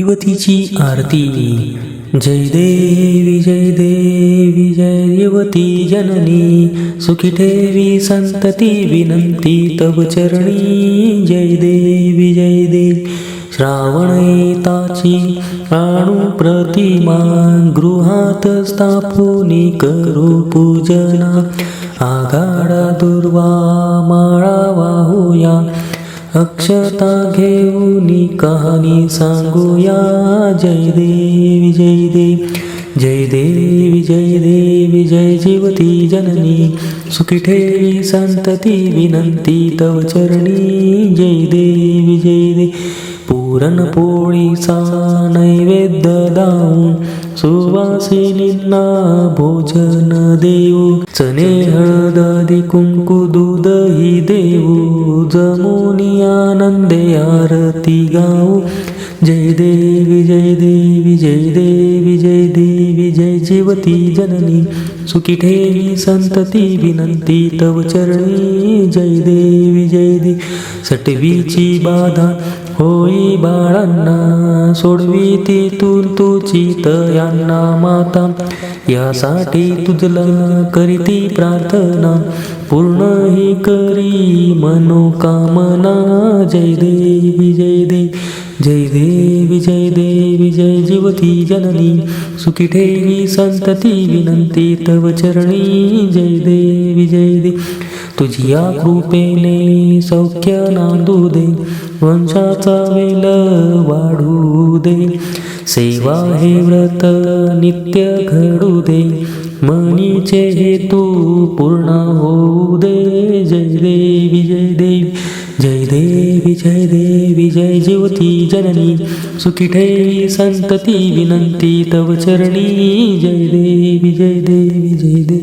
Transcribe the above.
युवतीची आरती. जय देवी जय देवी जय युवती जननी. सुखी ठेवी संतती विनंती तव चरणी. जय देवी जय देवी श्रावण येताची आणू प्रतिमा गृहात स्थापनी करू पूजना. आघाडा दुर्वा माळा वाहूया. अक्षता घेऊनी कहाणी सांगूया. जय देवी जय देवी जय देवी जय देवी जय जीवती जननी. सुखी ठेवी संतती विनंती तव चरणी. जय देवी जय देवी पुरणपोळीचा नैवेद्य दाऊ सुवासिनींना भोजन देऊ. चणे हळद कुंकू दूध ही देऊ. जमुनी आनंदे आरती गाऊ जय देवी जय देवी जय देवी जय देवी जय जीवती जननी. सुखी ठेवी संतती विनंती तव चरणी जय देवी जय देवी सटवीची बाधा होई बाळांना सोडवी तिथून तुझी तयांना माता. यासाठी तुझला करीती प्रार्थना पूर्ण ही करी मनोकामना. जय देवी जय देवी जय देवी जय देवी जय जीवती जननी सुखी ठेवी संतती विनंती तव चरणी जय देवी जय देवी तुझी या कृपेने सौख्य नांदू दे वंशाचा वेल वाढू दे. सेवा हे व्रत नित्य घडू दे मनीचे हेतू पूर्ण होऊ दे. जय जय देवी जय देवी जय देवी जय ज्योती जननी सुखी ठेवी संतती विनंती तव चरणी जय देवी जय देवी जय देवी।